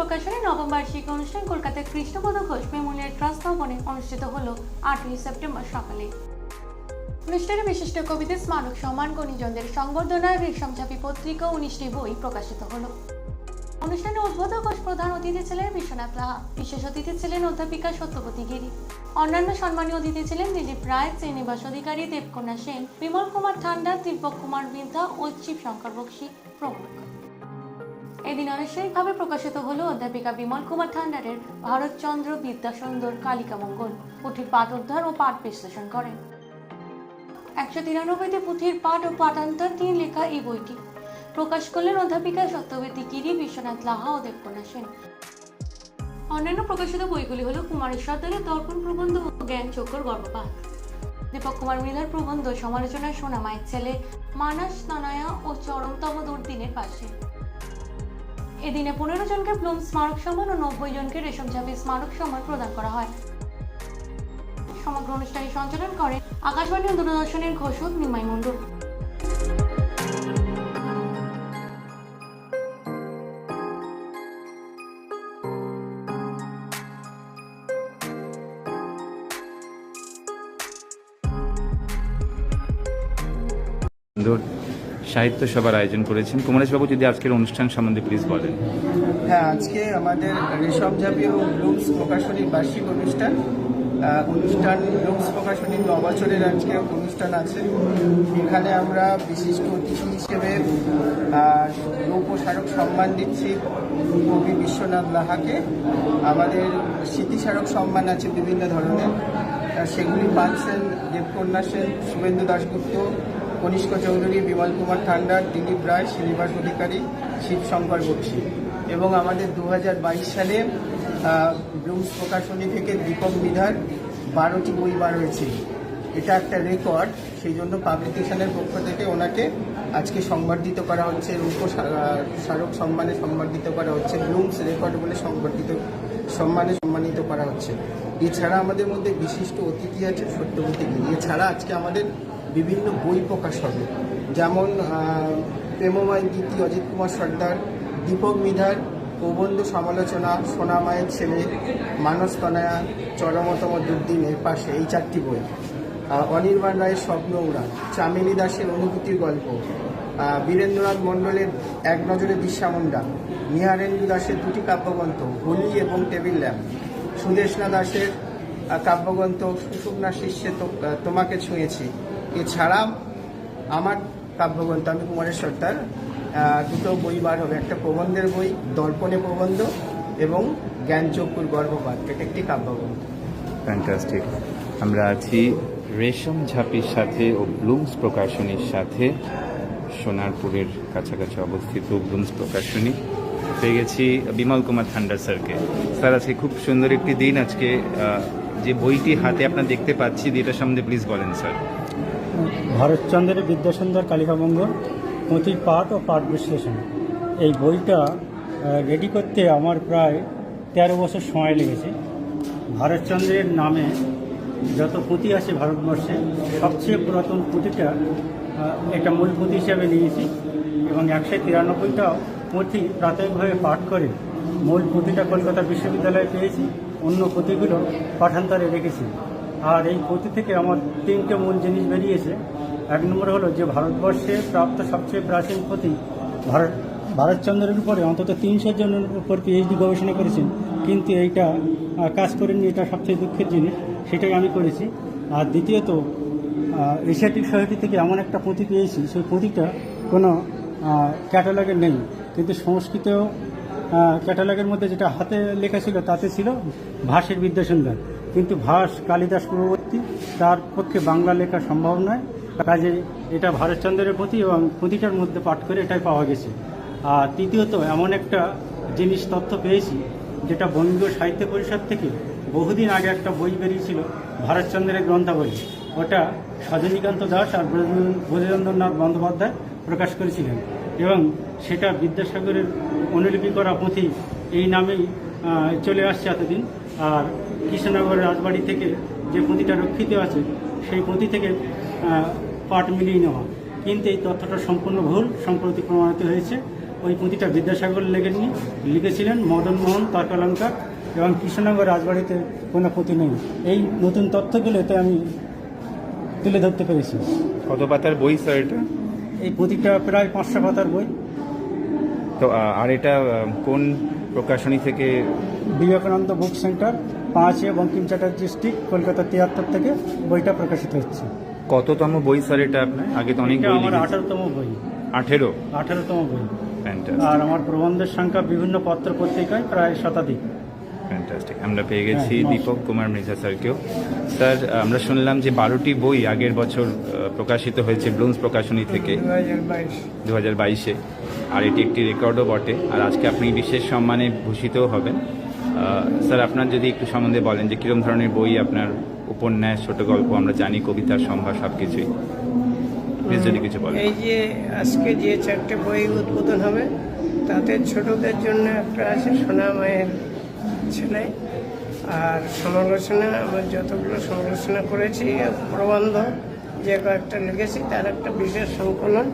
প্রকাশনের নবম বার্ষিক অনুষ্ঠান কলকাতার কৃষ্ণপদ ঘোষ মেমোরিয়াল ট্রাস্ট ভবনে অনুষ্ঠিত হল আটই সেপ্টেম্বর সকালে। অনুষ্ঠানে বিশিষ্ট কবিদের স্মারক সম্মান, গণিজনদের সংবর্ধনার রেশমচাপি পত্রিকা উনিশটি বই প্রকাশিত হলো। অনুষ্ঠানে উদ্বোধক ও প্রধান অতিথি ছিলেন বিশ্বনাথ লাহা বিশেষ অতিথি ছিলেন অধ্যাপিকা সত্যপতি গিরি। অন্যান্য সম্মানীয় অতিথি ছিলেন দিলীপ রায়, শ্রীনিবাস অধিকারী দেবকন্যা সেন, বিমল কুমার ঠান্ডা, দিব্যক কুমার বিন্দা ও শিব শঙ্কর বক্সি প্রমুখ। এদিন আনুষ্ঠানিকভাবে প্রকাশিত হলো অধ্যাপিকা বিমল কুমার ঠান্ডারের ভারতচন্দ্র বিদ্যাসুন্দর কালিকা মঙ্গল। পুঁথির পাঠ উদ্ধার ও পাঠ বিশ্লেষণ করেন একশো তিরানব্বইটি পুঁথির পাঠ ও পাঠান্তর নিয়ে লেখা এই বইটি। প্রকাশ করলেন অধ্যাপিকা সত্যবতী গিরি বিশ্বনাথ লাহা ও দেবকন্যা সেন। অন্যান্য প্রকাশিত বইগুলি হলো কুমারের সর্দারের দর্পণ প্রবন্ধ ও জ্ঞান চক্কর গর্ভপাত। দীপক কুমার মৃধার প্রবন্ধ সমালোচনা সোনা মায়ের ছেলে, মানাস তনয়া ও চরমতম দুর্দিনের পাশে। এদিনে পনেরো জনকে প্লুম স্মারক সম্মান ও নব্বই জনকে রেশম চাপি স্মারক সম্মান প্রদান করা হয়। সমগ্র অনুষ্ঠানে সঞ্চালন করেন আকাশবাণী ও দূরদর্শনের ঘোষক নিমাই মণ্ডল। সুন্দর সাহিত্য সভার আয়োজন করেছেন। কুমারেশবাবু যদি আজকের অনুষ্ঠান সম্বন্ধে প্লিজ বলেন। হ্যাঁ আজকে আমাদের ঋষভ এবং ব্লুমস প্রকাশনীর বার্ষিক অনুষ্ঠান। অনুষ্ঠান ব্লুমস প্রকাশনীর ন আজকে অনুষ্ঠান আছে। এখানে আমরা বিশিষ্ট অতিথি হিসেবে আহ, রূপ স্মারক সম্মান দিচ্ছি কবি বিশ্বনাথ লাহাকে। আমাদের স্মৃতিস্মারক সম্মান আছে বিভিন্ন ধরনের। সেগুলি পাচ্ছেন দেবকন্যা সেন শুভেন্দু দাশগুপ্ত কনিষ্ক চৌধুরী, বিমল কুমার ঠান্ডার দিলীপ রায়, শ্রীনিবাস অধিকারী শিবশঙ্কর বক্সি। এবং আমাদের দু হাজার বাইশ সালে ব্লুমস প্রকাশনী থেকে দীপক বিধার বারোটি বই বার হয়েছে। এটা একটা রেকর্ড, সেই জন্য পাবলিকেশনের পক্ষ থেকে ওনাকে আজকে সংবর্ধিত করা হচ্ছে, রূপ স্মারক সম্মানে সংবর্ধিত করা হচ্ছে ব্লুমস রেকর্ড বলে সংবর্ধিত, সম্মানে সম্মানিত করা হচ্ছে। এছাড়া আমাদের মধ্যে বিশিষ্ট অতিথি আছে সত্যবতী। এছাড়া আজকে আমাদের বিভিন্ন বই প্রকাশ হবে। যেমন প্রেমময় গীতি অজিত কুমার সর্দার, দীপক মিধার প্রবন্ধ সমালোচনা সোনামায়ের ছেলে, মানস তনয়া, চরমতম দুর্দিনের পাশে এই চারটি বই। অনির্বাণ রায়ের স্বপ্ন উড়ান, চামেলি দাসের অনুভূতির গল্প বীরেন্দ্রনাথ মণ্ডলের এক নজরে বিশ্বামুন্ডা নিহারেন্দু দাসের দুটি কাব্যগ্রন্থ, হোলি এবং টেবিল ল্যাম্প সুদেশনা দাসের কাব্যগ্রন্থ সুষুম্না শিষ্যে তোমাকে ছুঁয়েছি। এছাড়া আমার কাব্যগ্রন্থ, আমি কুমারের সর্দার দুটো বই বার হবে। একটা প্রবন্ধের বই, দর্পণে প্রবন্ধ এবং জ্ঞানচক্ষুর গর্ভপাত। এটা একটি কাব্যগ্রন্থ। ফ্যান্টাস্টিক আমরা আছি রেশম ঝাপির সাথে ও ব্লুমস প্রকাশনীর সাথে। সোনারপুরের কাছাকাছি অবস্থিত ব্লুমস প্রকাশনী। পেয়ে গেছি বিমল কুমার থান্ডার স্যারকে। স্যার, আজকে খুব সুন্দর একটি দিন। আজকে যে বইটি হাতে আপনার দেখতে পাচ্ছি এটার সম্বন্ধে প্লিজ বলেন, স্যার। ভারতচন্দ্রের বিদ্যাসুন্দর কালিকামঙ্গল পুঁথির পাঠ ও পাঠ বিশ্লেষণ। এই বইটা রেডি করতে আমার প্রায় তেরো বছর সময় লেগেছে। ভারতচন্দ্রের নামে যত পুঁথি আছে ভারতবর্ষে সবচেয়ে পুরাতন পুঁথিটা আহ, এটা মূল পুঁথি হিসাবে নিয়েছি এবং একশো তিরানব্বইটা পুঁথি প্রাথমিকভাবে পাঠ করে মূল পুঁথিটা কলকাতা বিশ্ববিদ্যালয়ে পেয়েছি। অন্য পুঁথিগুলো পাঠান্তরে রেখেছি। আর এই পুঁথি থেকে আমার তিনটে মূল জিনিস বেরিয়েছে। এক নম্বর হলো যে ভারতবর্ষে প্রাপ্ত সবচেয়ে প্রাচীন পুঁথি ভারত ভারতচন্দ্রের উপরে অন্তত তিনশো জনের উপর পিএইচডি গবেষণা করেছেন। কিন্তু এইটা কাজ করেননি, এটা সবচেয়ে দুঃখের জিনিস, সেটাই আমি করেছি। আর দ্বিতীয়ত এশিয়াটিক সোসাইটি থেকে এমন একটা পুঁথি পেয়েছি, সেই পুঁথিটা কোনো ক্যাটালগে নেই। কিন্তু সংস্কৃত ক্যাটালগের মধ্যে যেটা হাতে লেখা ছিল, তাতে ছিল ভাষের বিদ্যাসুন্দর। কিন্তু ভাস কালিদাস পূর্ববর্তী, তার পক্ষে বাংলা লেখা সম্ভব নয়। কাজে এটা ভারতচন্দ্রের প্রতি এবং পুঁথিটার মধ্যে পাঠ করে এটাই পাওয়া গেছে। আর তৃতীয়ত, এমন একটা জিনিস তথ্য পেয়েছি, যেটা বঙ্গীয় সাহিত্য পরিষদ থেকে বহুদিন আগে একটা বই বেরিয়েছিল, ভারতচন্দ্রের গ্রন্থাবলী। ওটা সজনীকান্ত দাস আর ব্রজ- ব্রজেন্দ্রনাথ বন্দ্যোপাধ্যায় প্রকাশ করেছিলেন। এবং সেটা বিদ্যাসাগরের অনুলিপি করা পুঁথি এই নামেই চলে আসছে এতদিন। আর কৃষ্ণনগর রাজবাড়ি থেকে যে পুঁথিটা রক্ষিত আছে সেই পুঁথি থেকে পাঠ মিলিয়ে নেওয়া। কিন্তু এই তথ্যটা সম্পূর্ণ ভুল সম্প্রতি প্রমাণিত হয়েছে। ওই পুঁথিটা বিদ্যাসাগর লেখেননি লিখেছিলেন মদন মোহন তর্কালঙ্কার এবং কৃষ্ণনগর রাজবাড়িতে কোনো পুঁথি নেই। এই নতুন তথ্যগুলো এতে আমি তুলে ধরতে পেরেছি। কত পাতার বই স্যার এটা? এই পুঁথিটা প্রায় পাঁচশো পাতার বই। তো আর এটা কোন প্রকাশনী থেকে বিবেকানন্দ বুক সেন্টার পাঁচে বঙ্কিম চ্যাটার্জি স্ট্রিট কলকাতা তিয়াত্তর থেকে বইটা প্রকাশিত হচ্ছে। কততম বই স্যার এটা আপনার? আগে তো অনেক বই আমার আঠারোতম বই। আঠেরো? আঠারোতম বই। আর আমার প্রবন্ধের সংখ্যা বিভিন্ন পত্র পত্রিকায় প্রায় শতাধিক। ফ্যান্টাস্টিক আমরা পেয়ে গেছি হ্যাঁ, দীপক কুমার মৃধা স্যারকেও। স্যার আমরা শুনলাম যে বারোটি বই আগের বছর প্রকাশিত হয়েছে ব্লুমস প্রকাশনী থেকে। দু হাজার বাইশ। দু হাজার বাইশে। আর এটি একটি রেকর্ডও বটে। আর আজকে আপনি বিশেষ সম্মানে ভূষিতও হবেন। স্যার, আপনার যদি একটু সম্বন্ধে বলেন যে কিরম ধরনের বই আপনার উপন্যাস, ছোট গল্প আমরা জানি, কবিতা, সম্ভার সব কিছুই যদি কিছু বলেন। এই যে আজকে যে চারটে বই উদ্বোধন হবে, তাতে ছোটদের জন্য একটা আছে সোনা মায়ের ছেলে। আর সমালোচনা, আমার যতগুলো সমালোচনা করেছি, প্রবন্ধ যে কয়েকটা লিখেছি, তার একটা বিশেষ সংকলন।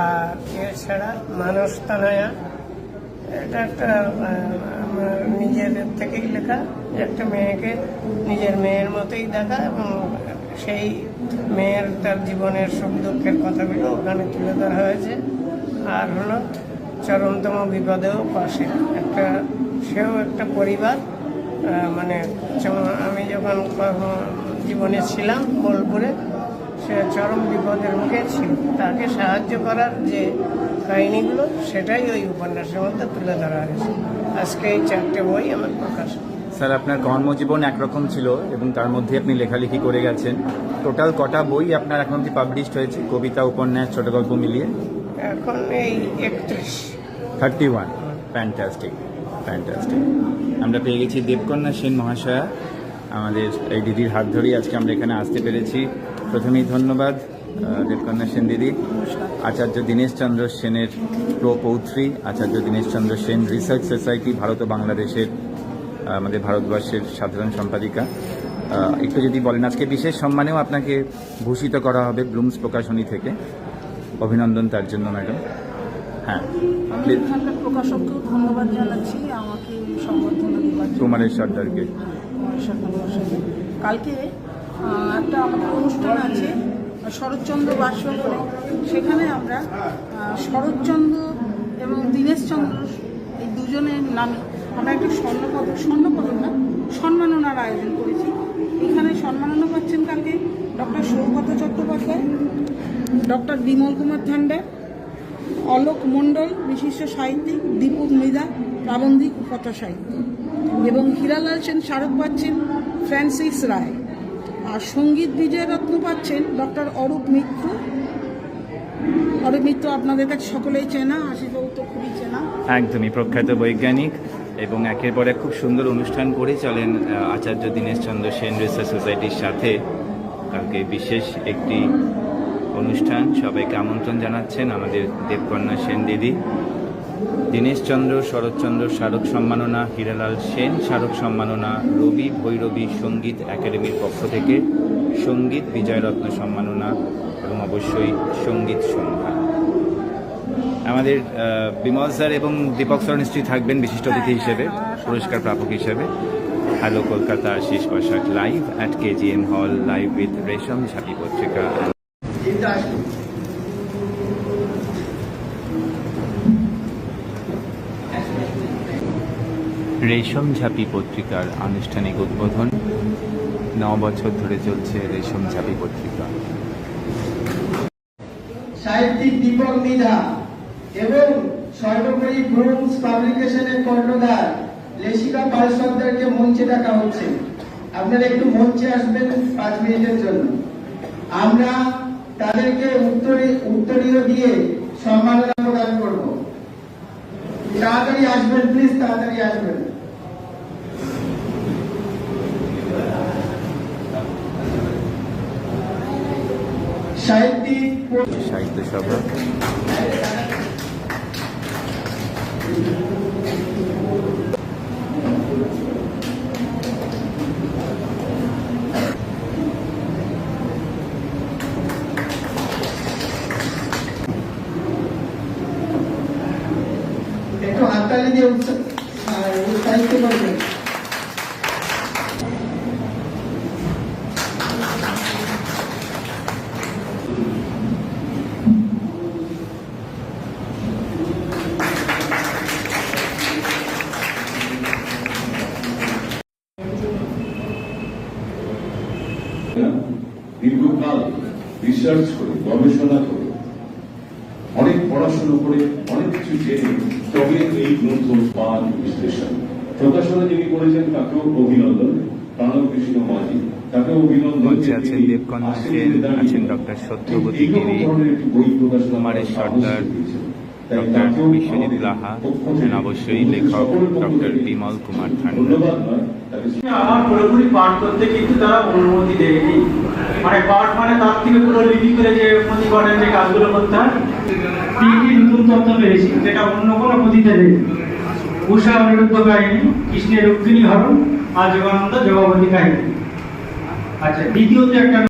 আর এছাড়া মানস তানায়া এটা একটা আমার নিজের থেকেই লেখা। একটা মেয়েকে নিজের মেয়ের মতোই দেখা এবং সেই মেয়ের তার জীবনের সুখ দুঃখের কথাগুলো ওখানে তুলে ধরা হয়েছে। আর হলো চরমতম বিপদেও পাশে। একটা, সেও একটা পরিবার মানে আমি যখন জীবনে ছিলাম বোলপুরে সে চরম বিপদের মুখে ছিল। তাকে সাহায্য করার যে কাহিনীগুলো সেটাই ওই উপন্যাসের মধ্যে তুলে ধরা হয়েছে। আজকে এই চারটে বই আমার প্রকাশ। স্যার আপনার কর্মজীবন একরকম ছিল এবং তার মধ্যে আপনি লেখালেখি করে গেছেন। টোটাল কটা বই আপনার এখন অব্দি পাবলিশড হয়েছে? কবিতা উপন্যাস ছোট গল্প মিলিয়ে? এখন এই একত্রিশ। থার্টি ওয়ান ফ্যান্টাস্টিক ফ্যান্টাস্টিক আমরা পেয়ে গেছি দেবকন্যা সেন মহাশয়া। আমাদের এই দিদির হাত ধরেই আজকে আমরা এখানে আসতে পেরেছি। প্রথমেই ধন্যবাদ দেবকন্যা সেন দিদি আচার্য দীনেশ চন্দ্র সেনের প্রপৌত্রী আচার্য দীনেশ চন্দ্র সেন রিসার্চ সোসাইটি ভারত ও বাংলাদেশের আমাদের ভারতবর্ষের সাধারণ সম্পাদিকা। একটু যদি বলেন আজকে বিশেষ সম্মানেও আপনাকে ভূষিত করা হবে ব্লুমস প্রকাশনী থেকে। অভিনন্দন তার জন্য ম্যাডাম। হ্যাঁ। প্রকাশককেও ধন্যবাদ জানাচ্ছি আমাকে সম্বর্ধনা কুমারের সর্দারকে। কালকে একটা আমাদের অনুষ্ঠান আছে, শরৎচন্দ্র বাসভবনে। সেখানে আমরা শরৎচন্দ্র এবং দীনেশচন্দ্র, এই দুজনের নামে আমরা একটা স্বর্ণপদক স্বর্ণপদক না সম্মাননার আয়োজন করেছি। এখানে সম্মাননা পাচ্ছেন কালকে ডক্টর সৌগত চট্টোপাধ্যায়, ডক্টর বিমল কুমার থান্ডা অলোক মণ্ডল, বিশিষ্ট সাহিত্যিক দীপক মৃদা প্রাবন্ধিক কথা সাহিত্যিক। এবং হীরালাল সেন স্মারক পাচ্ছেন ফ্রান্সিস রায়। আর সংগীত বিজয়রত্ন পাচ্ছেন ডক্টর অরূপ মিত্র। অরূপ মিত্র আপনাদের কাছে সকলেই চেনা আশিসবাবু তো খুবই চেনা। একদমই প্রখ্যাত বৈজ্ঞানিক এবং একের পর এক খুব সুন্দর অনুষ্ঠান করে চলেন আচার্য দীনেশ চন্দ্র সেন রিসার্চ সোসাইটির সাথে। কালকে বিশেষ একটি অনুষ্ঠান, সবাইকে আমন্ত্রণ জানাচ্ছেন আমাদের দেবকন্যা সেন দিদি। দীনেশচন্দ্র শরৎচন্দ্র স্মারক সম্মাননা হীরালাল সেন স্মারক সম্মাননা রবি ভৈরবী সংগীত একাডেমির পক্ষ থেকে সংগীত বিজয়রত্ন সম্মাননা এবং অবশ্যই সংগীত সন্ধ্যা। আমাদের বিমল স্যার এবং দীপক স্যার নিশ্চয়ই থাকবেন বিশিষ্ট অতিথি হিসেবে পুরস্কার প্রাপক হিসেবে। Hello Kolkata Ashis Basak live at KGM hall live with Resham Jhanpi পত্রিকা। রেশম ঝাঁপি পত্রিকার আনুষ্ঠানিক উদ্বোধন। ন বছর ধরে চলছে রেশম ঝাঁপি পত্রিকা। সাহিত্যিক দীপক মৃধা এবং সর্বোপরি ব্রুমস পাবলিকেশনের কর্ণধার লেশিকা পাল সর্দারকে মঞ্চে ডাকা হচ্ছে। আপনারা একটু মঞ্চে আসবেন পাঁচ মিনিটের জন্য। আমরা তাদেরকে উত্তরে উত্তরীয় দিয়ে সম্মাননা প্রদান করব। তাড়াতাড়ি আসবেন প্লিজ তাড়াতাড়ি আসবেন। সাহিত্যিক সাহিত্য সভা করতালি দিয়ে উৎসাহ আর উৎসাহিত করবেন দীর্ঘকাল রিসার্চ করে গবেষণা করে অনেক পড়াশোনা করে অনেক কিছু জেনে তবে এই গ্রন্থ পান বিশ্লেষণ। প্রকাশনা যিনি করেছেন তাকেও অভিনন্দন। প্রণব কৃষ্ণ মাঝি তাকেও অভিনন্দন আছেন দেবকন্যা সেন, আছেন ডক্টর সত্যবতী গিরি, ধরনের একটি বই প্রকাশনা কুমারের সর্দার, সাহস দিয়েছেন। তাই ডক্টর বিশ্বজিৎ লাহা অবশ্যই লেখক ডক্টর বিমল কুমার ঠান্ডা ধন্যবাদ আমার পুরোপুরি পাঠ করতে কিন্তু তারা অনুমতি দেয়নি। মানে পাঠ মানে তার থেকে পুরো লিপি করে যে যে কাজগুলো করতে হয় তিনটি নতুন তত্ত্ব পেয়েছি যেটা অন্য কোনো পুঁথিতে নেই। উষা অনিরুদ্ধ কাহিনী, কৃষ্ণের রুক্মিণী হরণ আর যোগানন্দ, যোগাবতী কাহিনী। আচ্ছা দ্বিতীয়ত একটা